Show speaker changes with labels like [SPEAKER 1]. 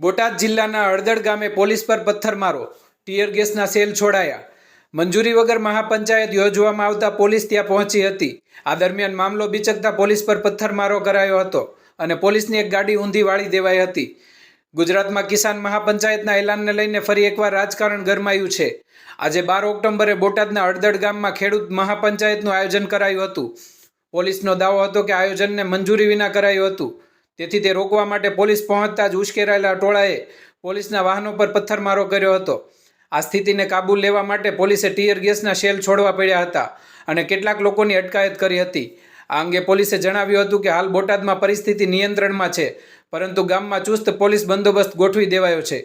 [SPEAKER 1] બોટાદ જિલ્લાના હળદળ ગામે પોલીસ પર પથ્થરમારો ટીયર ગેસના સેલ છોડાયા. મંજૂરી વગર મહાપંચાયત યોજવામાં આવતા પોલીસ ત્યાં પહોંચી હતી. આ દરમિયાન મામલો બિચકતા પોલીસ પર પથ્થરમારો કરાયો હતો અને પોલીસની એક ગાડી ઊંધી વાળી દેવાઈ હતી. ગુજરાતમાં કિસાન મહાપંચાયતના એલાનને લઈને ફરી એકવાર રાજકારણ ગરમાયું છે. આજે બાર ઓક્ટોબરે બોટાદના હળદળ ગામમાં ખેડૂત મહાપંચાયતનું આયોજન કરાયું હતું. પોલીસનો દાવો હતો કે આયોજનને મંજૂરી વિના કરાયું હતું. તેથી તે રોકવા માટે પોલીસ પહોંચતા જ ઉશ્કેરાયેલા ટોળાએ પોલીસના વાહનો પર પથ્થરમારો કર્યો હતો. આ સ્થિતિને કાબૂ લેવા માટે પોલીસે ટીયર ગેસના શેલ છોડવા પડ્યા હતા અને કેટલાક લોકોની અટકાયત કરી હતી. આ અંગે પોલીસે જણાવ્યું હતું કે હાલ બોટાદમાં પરિસ્થિતિ નિયંત્રણમાં છે, પરંતુ ગામમાં ચુસ્ત પોલીસ બંદોબસ્ત ગોઠવી દેવાયો છે.